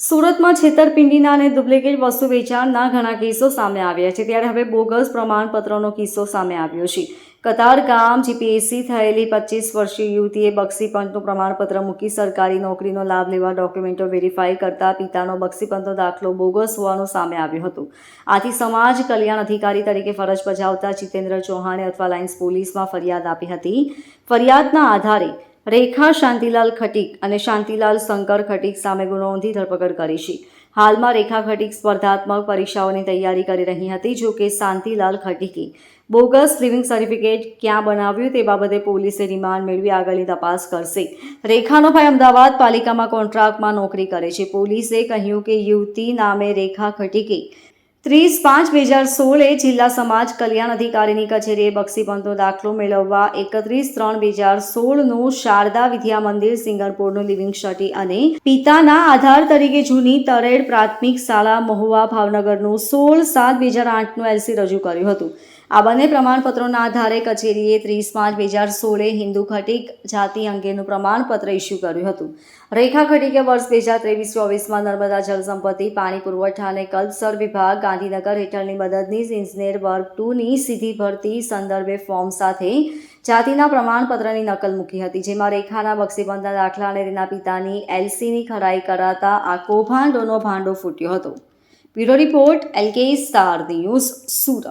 સુરતમાં છેતરપિંડીના અને ડુપ્લિકેટ વસ્તુ વેચાણના ઘણા કેસો સામે આવ્યા છે. ત્યારે હવે બોગસ પ્રમાણપત્રનો કિસ્સો સામે આવ્યો છે. કતાર ગામ જીપીએસસી થયેલી પચીસ વર્ષીય યુવતીએ બક્ષીપંચનું પ્રમાણપત્ર મૂકી સરકારી નોકરીનો લાભ લેવા ડોક્યુમેન્ટો વેરીફાઈ કરતા પિતાનો બક્ષીપંચનો દાખલો બોગસ હોવાનું સામે આવ્યું હતું. આથી સમાજ કલ્યાણ અધિકારી તરીકે ફરજ બજાવતા જીતેન્દ્ર ચૌહાણે અથવા લાઇન્સ પોલીસમાં ફરિયાદ આપી હતી. ફરિયાદના આધારે રેખા, શાંતિલાલ ખટીક અને શાંતિલાલ શંકર ખટીક સામે ગુનો નોંધી ધરપકડ કરી છે. હાલમાં રેખા ખટીક સ્પર્ધાત્મક પરીક્ષાઓની તૈયારી કરી રહી હતી, જો કે શાંતિલાલ ખટીકે બોગસ લિવિંગ સર્ટિફિકેટ ક્યાં બનાવ્યું તે બાબતે પોલીસે રિમાન્ડ મેળવી આગળની તપાસ કરશે. રેખાનો ભાઈ અમદાવાદ પાલિકામાં કોન્ટ્રાક્ટમાં નોકરી કરે છે. પોલીસે કહ્યું કે યુવતી નામે રેખા ખટીકે ત્રીસ પાંચ બે હજાર સોળે જિલ્લા સમાજ કલ્યાણ અધિકારીની કચેરીએ બક્ષીપંચનો દાખલો મેળવવા એકત્રીસ ત્રણ બે હજાર સોળનું શારદા વિદ્યા મંદિર સિંગરપુરનું લિવિંગ શટી અને પિતાના આધાર તરીકે જૂની તરેડ પ્રાથમિક શાળા મહુવા ભાવનગરનું સોળ સાત બે હજાર આઠનું એલસી રજૂ કર્યું હતું. આ બંને પ્રમાણપત્રોના આધારે કચેરીએ ત્રીસ પાંચ બે હજાર સોળે હિન્દુ ખટીક જાતિ અંગેનું પ્રમાણપત્ર ઇસ્યુ કર્યું હતું. રેખા ખટીકે વર્ષ બે હજાર ત્રેવીસ ચોવીસમાં નર્મદા જળ સંપત્તિ પાણી પુરવઠા અને કલ્પસર વિભાગ ગાંધીનગર હેઠળની મદદનીશ ઇજનેર વર્ગ ટુની સીધી ભરતી સંદર્ભે ફોર્મ સાથે જાતિના પ્રમાણપત્રની નકલ મૂકી હતી, જેમાં રેખાના બક્ષીબંધના દાખલા અને તેના પિતાની એલસીની ખરાઈ કરાતા આ કૌભાંડોનો ભાંડો ફૂટ્યો હતો. Bureau report LK star news, Surat.